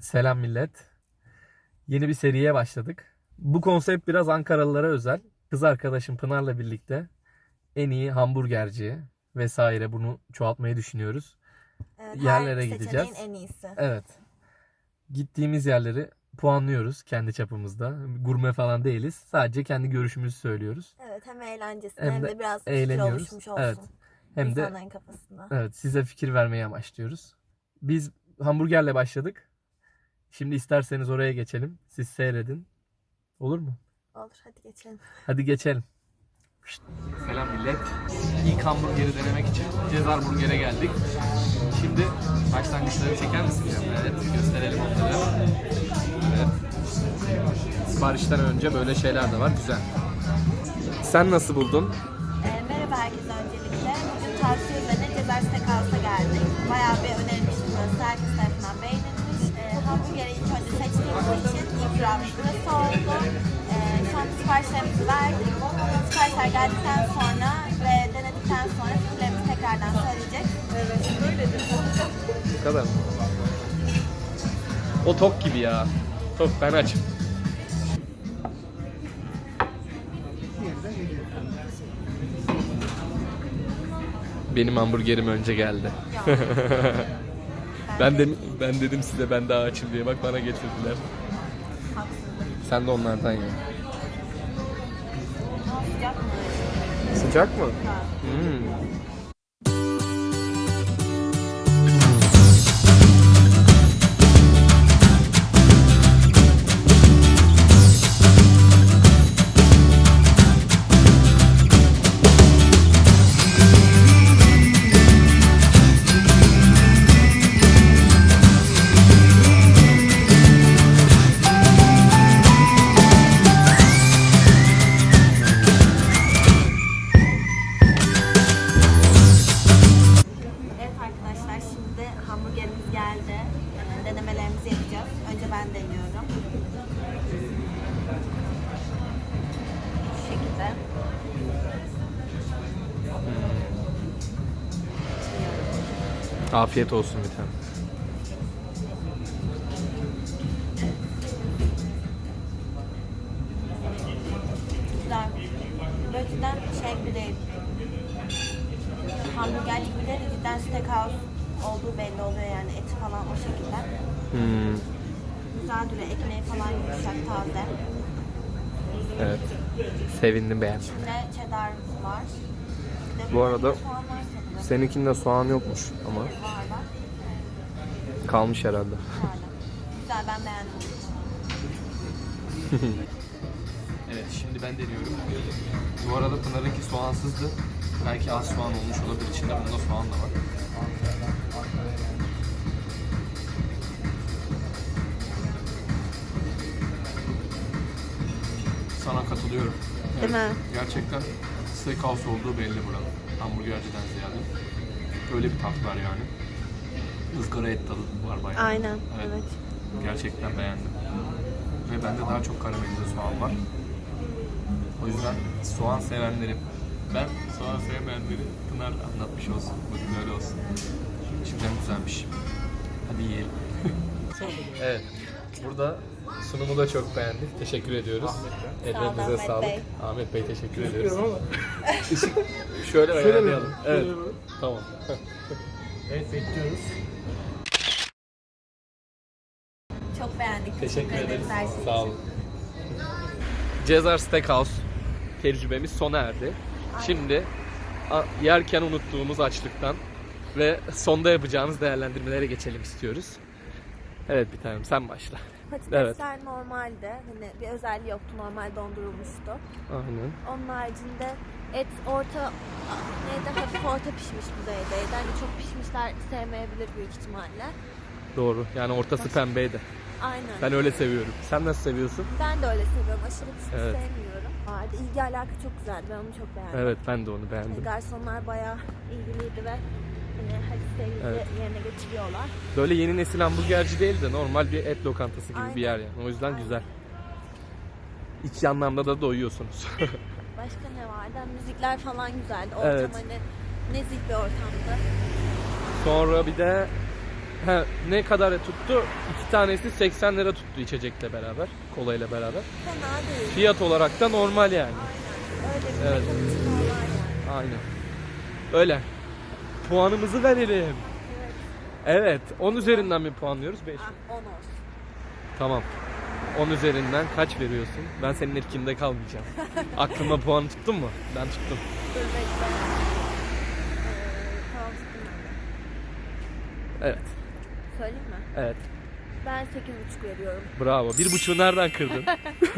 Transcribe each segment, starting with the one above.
Selam millet. Yeni bir seriye başladık. Bu konsept biraz Ankaralılara özel. Kız arkadaşım Pınar'la birlikte en iyi hamburgerci vesaire bunu çoğaltmayı düşünüyoruz. Evet, Yerlere her gideceğiz. en iyisi. Evet. Gittiğimiz yerleri puanlıyoruz kendi çapımızda. Gurme falan değiliz. Sadece kendi görüşümüzü söylüyoruz. Evet hem eğlencesine Hem hem, de de biraz fikir eğleniyoruz. oluşmuş olsun. Evet. Hem de insanların kafasında. evet size fikir vermeyi amaçlıyoruz. Biz hamburgerle başladık. Şimdi isterseniz oraya geçelim. Siz seyredin. Olur mu? Olur hadi geçelim. Hadi geçelim. Selam millet. İlk hamburgeri denemek için Cezar Burger'e geldik. Şimdi başlangıçları çeker misin canım? Evet, gösterelim onları. Evet. Siparişten önce böyle şeyler de var. Güzel. Sen nasıl buldun? Ee, merhaba herkese öncelikle. Bugün tavsiye üzerine Cezar Steakhouse'a geldik. Bayağı bir önerilmişti burası. Herkes seçtiğimiz için. Ee, şu an siparişlerimizi verdik. Siparişler geldikten sonra ve denedikten sonra fikirlerimizi tekrardan söyleyecek. Evet, böyledir. Bu kadar mı? O tok gibi ya. Tok ben açım. Benim hamburgerim önce geldi. ben de ben dedim size ben daha açım diye bak bana getirdiler. Sen de onlardan ye. Sıcak mı? Hmm. Afiyet olsun bir tane. Güzel. Böyle cidden şey gibi değil. Hamburger gibi değil, cidden steakhouse olduğu belli oluyor yani eti falan o şekilde. Hmm. Güzel duruyor, ekmeği falan yumuşak, taze. Evet. Sevindim beğendim. İçinde cheddar var. Bir de Bu arada soğan var. Seninkinde soğan yokmuş ama kalmış herhalde. Güzel ben beğendim. Evet şimdi ben deniyorum. Bu arada Pınar'ınki soğansızdı. Belki az soğan olmuş olabilir. İçinde bunda soğan da var. Sana katılıyorum. Değil mi? Gerçekten steakhouse olduğu belli buranın. Hamburgerciden ziyade. Öyle bir tat var yani. Izgara et tadı var bayağı. Aynen. Evet. Evet. Gerçekten beğendim. Ve bende daha çok karamelize soğan var. O yüzden soğan sevenlerim, ben soğan sevmeyenleri Pınar anlatmış olsun. Bugün öyle olsun. Şimdiden güzelmiş. Hadi yiyelim. evet. Burada sunumu da çok beğendik. Teşekkür ediyoruz. Ellerinize sağlık. Bey. Ahmet Bey teşekkür ediyoruz. Işık şöyle ayarlayalım. Evet. Tamam. Evet bekliyoruz. Çok beğendik. Teşekkür ederiz. her şey için. Sağ olun. Cezar Steakhouse tecrübemiz sona erdi. Şimdi a- yerken unuttuğumuz açlıktan ve sonda yapacağımız değerlendirmelere geçelim istiyoruz. Evet bir tanem sen başla. Patatesler normalde hani bir özelliği yoktu normal dondurulmuştu. Aynen. Onun haricinde et orta neydi hafif orta pişmiş düzeydeydi. Hani çok pişmişler sevmeyebilir büyük ihtimalle. Doğru. Yani ortası pembeydi. Aynen. Ben öyle seviyorum. Sen nasıl seviyorsun? Ben de öyle seviyorum. Aşırı pişmiş Evet. sevmiyorum. Vardı. İlgi alaka çok güzeldi. Ben onu çok beğendim. Evet ben de onu Hani beğendim. garsonlar bayağı ilgiliydi ve hani hadi isteğinizi Evet. yerine getiriyorlar. Böyle yeni nesil hamburgerci değil de normal bir et lokantası gibi Aynen. bir yer yani. O yüzden Aynen. güzel. İki anlamda da doyuyorsunuz. Başka ne vardı? Hani Müzikler falan güzeldi. Ortam Evet. hani nezih bir ortamdı. Sonra bir de He, ne kadar tuttu? İki tanesi 80 lira tuttu içecekle beraber. Kola ile beraber. Fena değil. Fiyat olarak da normal yani. Öyle bir Evet. evet. yani. Aynen. Öyle. Puanımızı verelim. Evet. 10 üzerinden mi puanlıyoruz? 5. Ah, 10 olsun. Tamam. 10 üzerinden kaç veriyorsun? Ben senin etkinde kalmayacağım. Aklında puanı tuttun mu? Ben tuttum. Dur bekle. Ee, tamam tuttum ben de. Evet. Söyleyeyim mi? Evet. Ben 8,5 veriyorum. Bravo. Bir buçuğu nereden kırdın?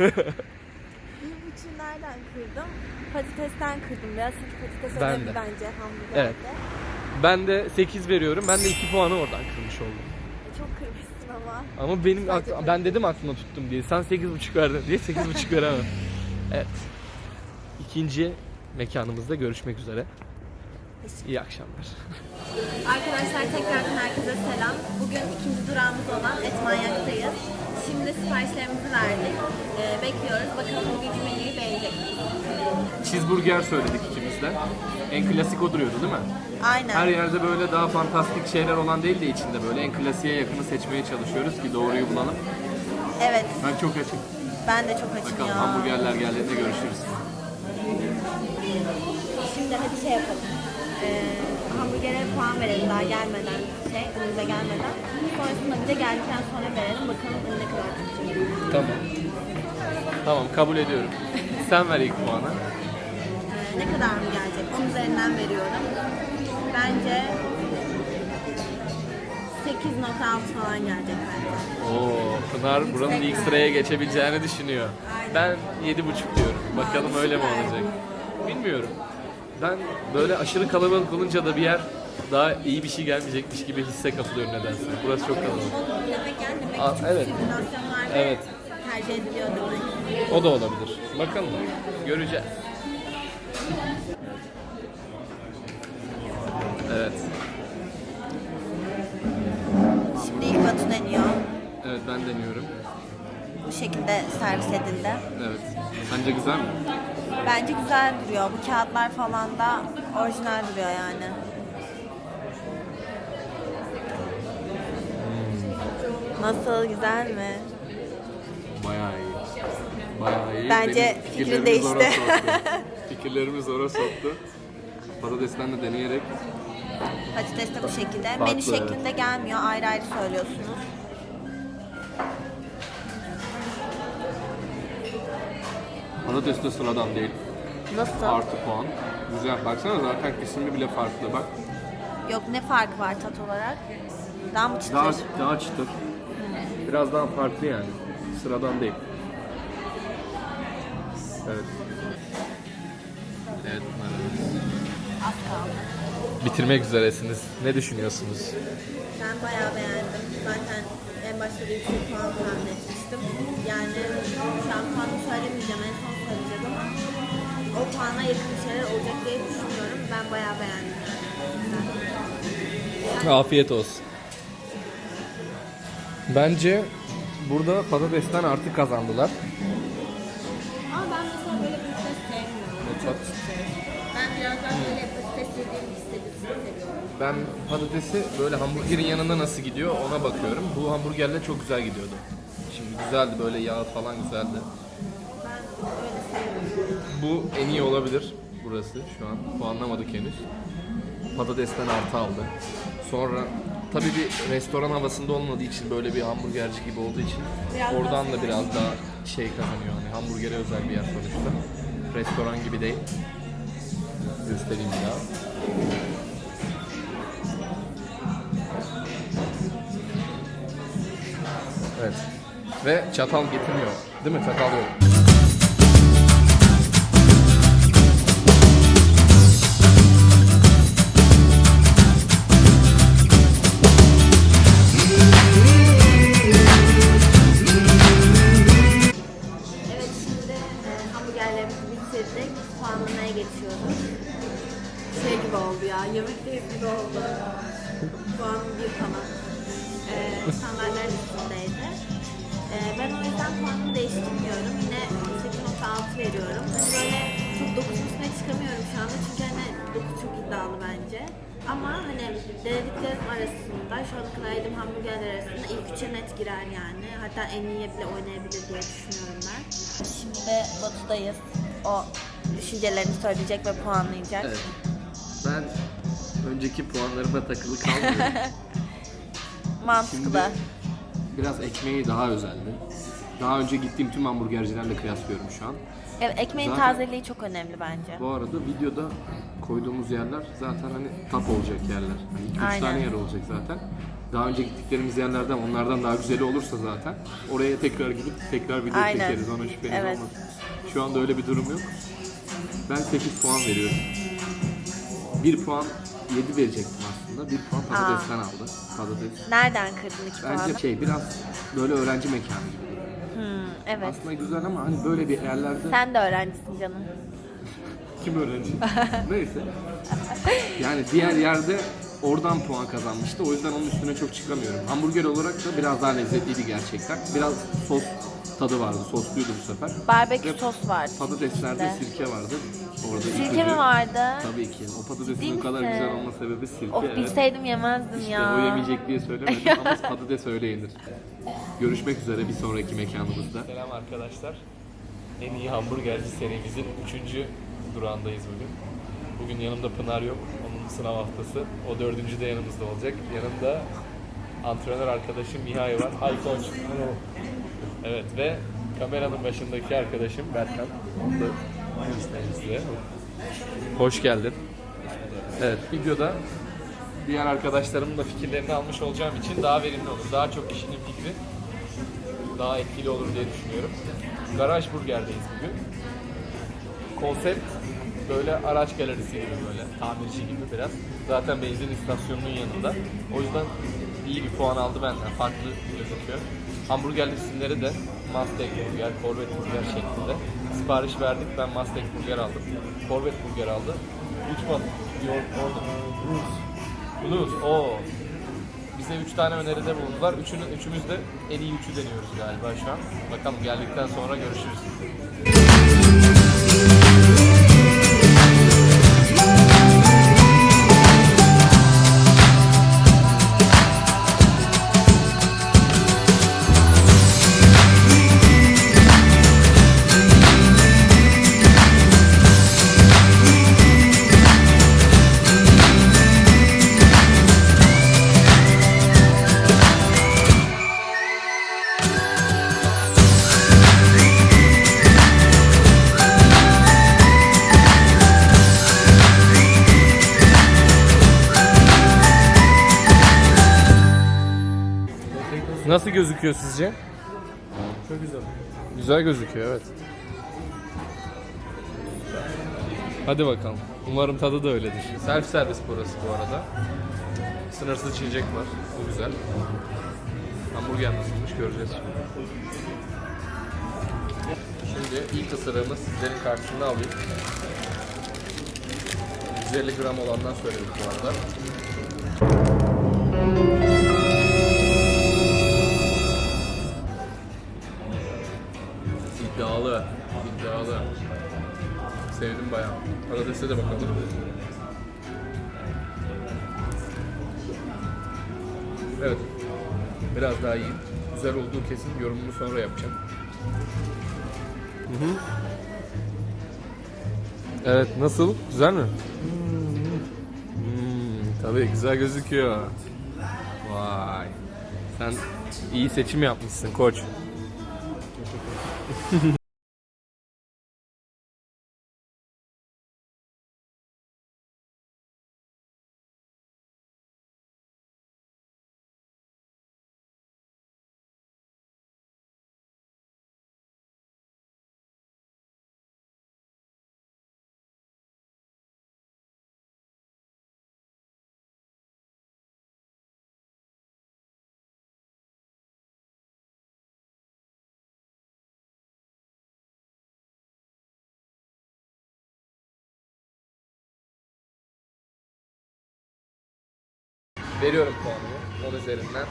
Bir buçuğu nereden kırdım? Patatesten kırdım biraz çünkü patates Ben önemli de. bence hamburgerde. Evet. ben de 8 veriyorum. Ben de 2 puanı oradan kırmış oldum. E, Çok kırmışsın ama. Ama benim Sadece akl- ben dedim aklına tuttum diye. Sen 8,5 verdin diye 8,5 veremem. Evet. İkinci mekanımızda görüşmek üzere. İyi akşamlar. Arkadaşlar tekrardan herkese selam. Bugün ikinci durağımız olan Et Manyak'tayız. Şimdi siparişlerimizi verdik. Ee, bekliyoruz. Bakalım bugünkü menüyü beğenecek miyiz? Cheeseburger söyledik de. En klasik o duruyordu değil mi? Aynen. Her yerde böyle daha fantastik şeyler olan değil de içinde böyle en klasiğe yakını seçmeye çalışıyoruz ki doğruyu bulalım. Evet. Ben çok açım. Ben de çok açım Bakalım ya. hamburgerler geldiğinde görüşürüz. Şimdi hadi şey yapalım. Ee, hamburgere puan verelim daha gelmeden şey, önümüze gelmeden. Sonrasında bir de geldikten sonra verelim. Bakalım ne kadar tutacak. Tamam. Tamam kabul ediyorum. Sen ver ilk puanı. Ne kadar mı gelecek? 10 üzerinden veriyorum. Bence 8.6 falan gelecek bence. Oo, Pınar buranın ilk sıraya geçebileceğini düşünüyor. Ben 7,5 diyorum. Bakalım öyle mi olacak? Bilmiyorum. Ben böyle aşırı kalabalık olunca da bir yer daha iyi bir şey gelmeyecekmiş gibi hisse kapılıyorum nedense. Burası çok kalabalık. Demek yani demek Aa, ki evet. simülasyonlarda Evet. tercih ediliyor demek. O da olabilir. Bakalım. Göreceğiz. Evet. Şimdi ilk Batu deniyor. Evet ben deniyorum. Bu şekilde servis edildi. Evet. Sence güzel mi? Bence güzel duruyor. Bu kağıtlar falan da orijinal duruyor yani. Nasıl güzel mi? Bayağı iyi. Bayağı iyi. Bence Benim fikrin değişti. Fikirlerimi zora soktu. Patatesten de deneyerek Patates de bu şekilde. Farklı, Menü şeklinde gelmiyor. Ayrı ayrı söylüyorsunuz. patates de sıradan değil. Nasıl? Artı puan. Güzel. Baksana zaten kesimi bile farklı. Bak Yok ne farkı var tat olarak? Daha mı çıtır? daha daha çıtır. Biraz daha farklı yani. Sıradan değil. Evet. Evet. Az kaldı. Bitirmek üzeresiniz. Ne düşünüyorsunuz? Ben bayağı beğendim. Zaten en başta bir yüksek puan tahmin etmiştim. Yani şu an puanı söylemeyeceğim. En son söyleyeceğim ama o puana yakın şeyler olacak diye düşünüyorum. Ben bayağı beğendim. Güzel. Afiyet olsun. Bence burada patatesten artık kazandılar. Ama ben mesela böyle patates sevmiyorum. Ben Ben patatesi böyle hamburgerin yanında nasıl gidiyor ona bakıyorum. Bu hamburgerle çok güzel gidiyordu. Şimdi güzeldi böyle yağ falan güzeldi. Bu en iyi olabilir burası şu an. Puanlamadık henüz. Patatesten artı aldı. Sonra tabii bir restoran havasında olmadığı için böyle bir hamburgerci gibi olduğu için Biraz oradan da biraz daha şey kazanıyor hani hamburgere özel bir yer sonuçta. Restoran gibi değil. Göstereyim bir daha. Ve çatal getirmiyor. Değil mi? Çatal yok. Bence. Ama hani denediklerim arasında şu ana kadar yediğim hamburgerler arasında ilk üçe net girer yani. Hatta en iyiye bile oynayabilir diye düşünüyorum ben. Şimdi Batu'dayız. O düşüncelerini söyleyecek ve puanlayacak. Evet. Ben önceki puanlarıma takılı kalmıyorum. Mantıklı. Şimdi biraz ekmeği daha özeldi. Daha önce gittiğim tüm hamburgercilerle kıyaslıyorum şu an. Evet, ekmeğin Zaten- tazeliği çok önemli bence. Bu arada videoda koyduğumuz yerler zaten hani tap olacak yerler. Hani iki üç Aynen. tane yer olacak zaten. Daha önce gittiklerimiz yerlerden onlardan daha güzeli olursa zaten oraya tekrar gidip tekrar video Aynen. çekeriz. Ona şüpheniz Evet. olmasın. Şu anda öyle bir durum yok. Ben 8 puan veriyorum. 1 puan 7 verecektim aslında. 1 puan patatesten aldı. Patates. Nereden kırdın iki puanı? Bence şey biraz böyle öğrenci mekanı gibi. Evet. Aslında güzel ama hani böyle bir yerlerde Sen de öğrencisin canım. kim öğrenci? Neyse. Yani diğer yerde oradan puan kazanmıştı. O yüzden onun üstüne çok çıkamıyorum. Hamburger olarak da biraz daha lezzetliydi gerçekten. Biraz sos tadı vardı. Sosluydu bu sefer. Barbekü Ve sos vardı. Patateslerde içinde. sirke vardı. Orada Sirke ipucu. mi vardı? Tabii ki. O patatesin Ciddi bu kadar misin? güzel olma sebebi sirke. Of evet. bilseydim yemezdim İşte ya. o yemeyecek diye söylemedim ama patates öyle yenir. Görüşmek üzere bir sonraki mekanımızda. Selam arkadaşlar. En iyi hamburgerci serimizin 3. durağındayız bugün. Bugün yanımda Pınar yok. Onun sınav haftası. O dördüncü de yanımızda olacak. Yanımda antrenör arkadaşım Mihay var. Hay koç. Evet ve kameranın başındaki arkadaşım Berkan. Hoş geldin. Evet, videoda diğer arkadaşlarımın da fikirlerini almış olacağım için daha verimli olur. Daha çok kişinin fikri daha etkili olur diye düşünüyorum. Garaj Burger'deyiz bugün. Konsept böyle araç galerisi gibi böyle, tamirci gibi biraz. Zaten benzin istasyonunun yanında. O yüzden iyi bir puan aldı benden. Farklı gözüküyor. Hamburger isimleri de Mustang Burger, Corvette Burger şeklinde. Sipariş verdik. Ben Mustang Burger aldım. Corvette Burger aldı. Uçmadı. Yok orada. Blues. Oo. Bize 3 tane öneride bulundular. Üçünü, üçümüz de en iyi üçü deniyoruz galiba şu an. Bakalım geldikten sonra görüşürüz. Gözüküyor sizce? Çok güzel. Güzel gözüküyor evet. Hadi bakalım. Umarım tadı da öyledir. Self servis burası bu arada. Sınırsız içecek var. Bu güzel. Hamburger nasılmış göreceğiz şimdi. Şimdi ilk ısırığımı sizlerin karşısında alayım. 150 gram olandan söyledik bu arada. Sevdim bayağı. Patatese de bakalım. Evet. Biraz daha iyi. Güzel olduğu kesin. Yorumumu sonra yapacağım. Hı hı. Evet, nasıl? Güzel mi? Hmm, tabii güzel gözüküyor. Vay. Sen iyi seçim yapmışsın koç. Veriyorum puanımı. 10 üzerinden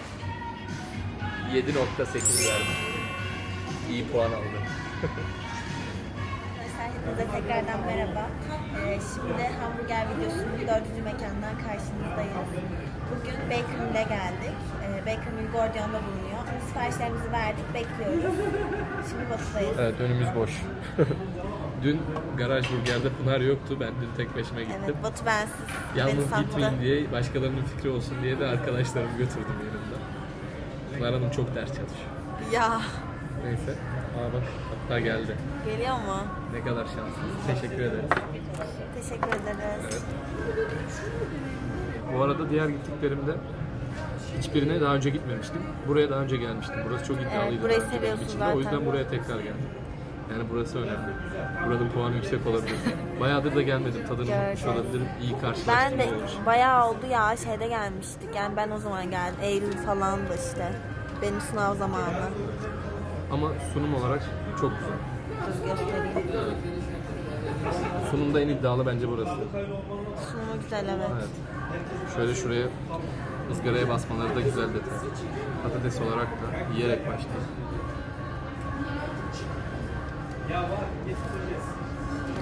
7.8 verdim. İyi puan aldım. Arkadaşlar Hepinize tekrardan merhaba. Ee, şimdi hamburger videosunun dördüncü mekandan karşınızdayız. Bugün Baker Mill'e geldik. Ee, Baker Mill Gordion'da bulunuyor. Siparişlerimizi verdik, bekliyoruz. Şimdi Batı'dayız. Evet önümüz boş. dün Garaj Burger'de Pınar yoktu. Ben dün tek başıma gittim. Evet, Batı bensiz. Beni Yalnız sattı. gitmeyin diye başkalarının fikri olsun diye de arkadaşlarımı götürdüm yanımda. Pınar Hanım çok ders çalışıyor. Ya, Neyse. Aa bak hatta geldi. geliyor mu? Ne kadar şanslısınız. Teşekkür ederiz. Teşekkür ederiz. Evet. Bu arada diğer gittiklerimde hiçbirine daha önce gitmemiştim. Buraya daha önce gelmiştim. Burası çok iddialıydı. Evet, burayı daha önce benim seviyorsun için de. zaten. O yüzden buraya tekrar geldim. Yani burası önemli. Burada puanı yüksek olabilir. Bayağıdır da gelmedim. Tadını unutmuş Gördüm. olabilirim. İyi Ben karşılaştırma de olur. bayağı oldu ya şeyde gelmiştik. Yani ben o zaman geldim. Eylül falan da işte. Benim sınav zamanı. Ama sunum olarak çok güzel. Dur göstereyim. Sunumda en iddialı bence burası. Sunumu güzel evet. Evet. Şöyle şuraya ızgaraya basmaları da güzel detay. Patates olarak da yiyerek başlayın.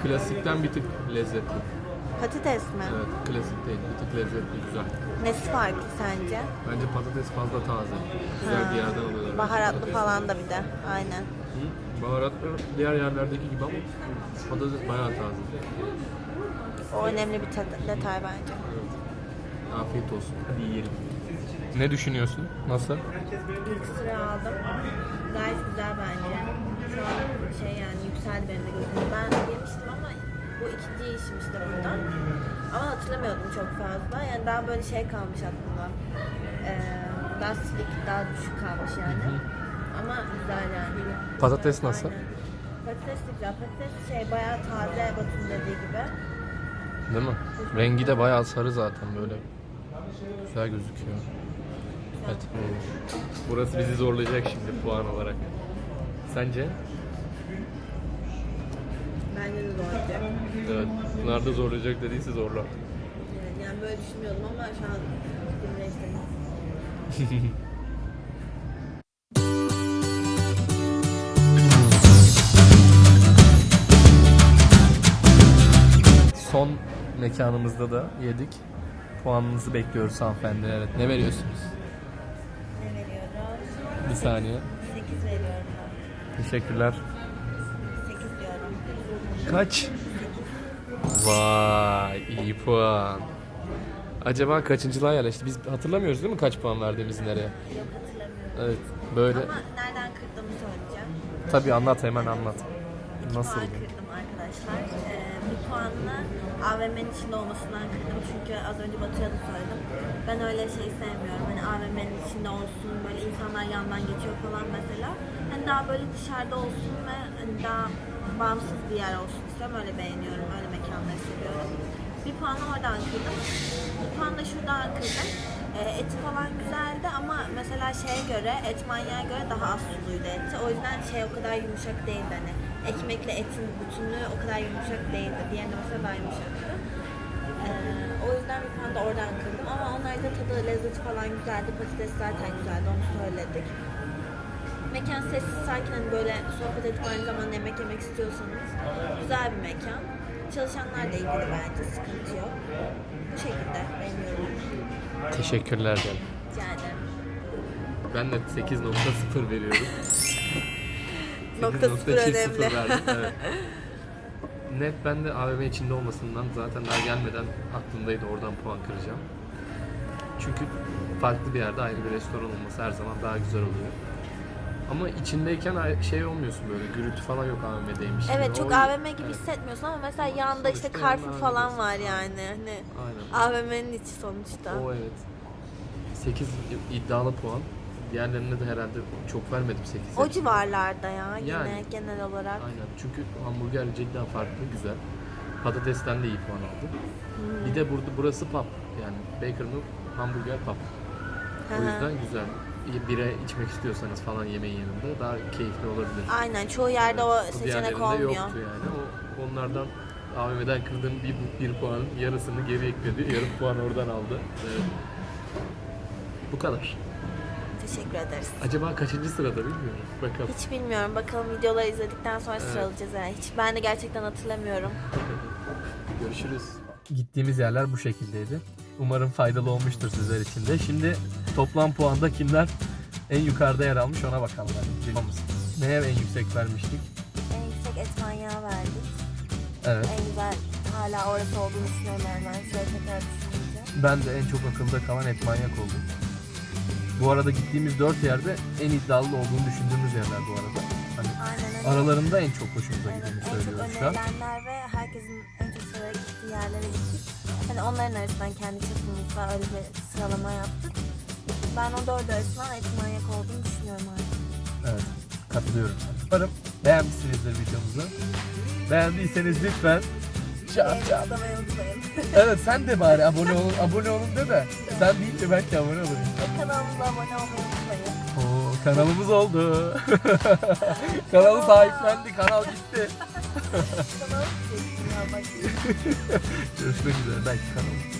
Klasikten bir tık lezzetli. Patates mi? Evet, klasik değil. Bir tık lezzetli, güzel. Nesi farklı sence? Bence patates fazla taze. Güzel Ha. bir yerden alıyorlar. Baharatlı Patates. falan da bir de. Aynen. Hı, Baharatlı diğer yerlerdeki gibi ama patates bayağı taze. O önemli bir tat- detay bence. Afiyet olsun. Hadi yiyelim. Ne düşünüyorsun? Nasıl? İlk sıra aldım. Gayet güzel bence. Şey yani yükseldi benim de gözümde. Ben yemiştim ama bu ikinci işim işte buradan. Ama hatırlamıyordum çok fazla. Yani daha böyle şey kalmış aklımda. Ee, daha silik, daha düşük kalmış yani. Ama güzel yani. Patates nasıl? Aynen. Patates de güzel. Patates şey bayağı taze Batu'nun dediği gibi. Değil mi? Rengi de bayağı sarı zaten böyle. Güzel gözüküyor. Evet. Burası bizi zorlayacak şimdi puan olarak. Sence? Bence de zorlayacak. Evet. Bunlar da zorlayacak dediyse zorlar. Yani, yani böyle düşünmüyordum ama şu an fikrim değiştirdim. Son mekanımızda da yedik. Puanınızı bekliyoruz hanımefendi. Evet. Ne veriyorsunuz? Ne veriyorum? Bir saniye. 8 veriyorum ben. Teşekkürler. 8 diyorum. Kaç? Vay iyi puan. Acaba kaçıncılığa yerleşti? Biz hatırlamıyoruz değil mi kaç puan verdiğimizi nereye? Yok hatırlamıyorum. Evet. Böyle. Ama nereden kırdığımı söyleyeceğim. Tabii anlat hemen anlat. 2 Nasıl? puan kırdım arkadaşlar. Puanla AVM'nin içinde olmasından kırdım. Çünkü az önce Batu'ya da söyledim. Ben öyle şey sevmiyorum. Hani AVM'nin içinde olsun, böyle insanlar yandan geçiyor falan mesela. Hani daha böyle dışarıda olsun ve hani daha bağımsız bir yer olsun istiyorum. Öyle beğeniyorum. Öyle mekanları seviyorum. Bir puanı oradan kırdım. Bir puan da şuradan kırdım. Ee, eti falan güzeldi ama mesela şeye göre, et manyağa göre daha az suluydu eti. O yüzden şey o kadar yumuşak değildi hani. Ekmekle etin bütünlüğü o kadar yumuşak değildi. Diğerinde mesela daha yumuşaktı. Ee, o yüzden bir puan da oradan kırdım ama onlarda tadı, lezzeti falan güzeldi. Patates zaten güzeldi, onu söyledik. Mekan sessiz, sakin hani böyle sohbet edip aynı zamanda yemek yemek istiyorsanız güzel bir mekan. Çalışanlar da ilgili bence, sıkıntı yok. Bu şekilde benim yorumum. Teşekkürler canım. Rica ederim. Ben de 8.0 veriyorum. Nokta 8.0 sıfır önemli. verdim. Evet. Net ben de AVM içinde olmasından zaten daha gelmeden aklımdaydı oradan puan kıracağım. Çünkü farklı bir yerde ayrı bir restoran olması her zaman daha güzel oluyor. Ama içindeyken şey olmuyorsun böyle gürültü falan yok AVM'deymiş. gibi. Evet çok O- AVM gibi Evet. hissetmiyorsun ama mesela yanında işte Sonuçta Carrefour yanında falan var yani. Hani Aynen. AVM'nin içi sonuçta. O evet. 8 iddialı puan. Diğerlerine de herhalde çok vermedim 8. O civarlarda ya yine Yani. genel olarak. Aynen. Çünkü hamburger cidden farklı, güzel. Patatesten de iyi puan aldı. Hmm. Bir de burada burası pub. Yani Baker'ın hamburger pub. O hı. yüzden güzel. İyi Bira içmek istiyorsanız falan yemeğin yanında daha keyifli olabilir. Aynen çoğu yerde o seçenek diğerlerinde olmuyor. yoktu yani. O, onlardan AVM'den kırdığım bir, bir puanın yarısını geri ekledi. Yarım puan oradan aldı. Evet. Bu kadar. Teşekkür ederiz. Acaba kaçıncı sırada bilmiyorum. Bakalım. Hiç bilmiyorum. Bakalım videoları izledikten sonra Evet. sıralayacağız. Yani hiç ben de gerçekten hatırlamıyorum. Görüşürüz. Gittiğimiz yerler bu şekildeydi. Umarım faydalı olmuştur sizler için de. Şimdi toplam puanda kimler en yukarıda yer almış ona bakalım. Neye en yüksek vermiştik? En yüksek et manyağı verdik. Evet. En güzel hala orası olduğunu düşünüyorum ben şöyle tekrar düşününce. Ben de en çok akılda kalan et manyak oldum. Bu arada gittiğimiz dört yerde en iddialı olduğunu düşündüğümüz yerler bu arada. Hani Aynen öyle. aralarında en çok hoşumuza Evet, gideni en çok söylüyoruz şu an. önerilenler ve herkesin en çok severek gittiği yerlere gittik. Hani onların arasından kendi çapımızda öyle bir sıralama yaptık. Ben o dört arasından et manyak olduğunu düşünüyorum artık. Evet, katılıyorum. Umarım beğenmişsinizdir videomuzu. Beğendiyseniz lütfen çap çap. unutmayın. Evet sen de bari abone olun, abone olun de de. Sen deyince belki abone olurum. Kanalımıza abone olmayı unutmayın. Oo, kanalımız oldu. Kanalı sahiplendi, kanal gitti. Bak. Görüşmek üzere belki kanalımız.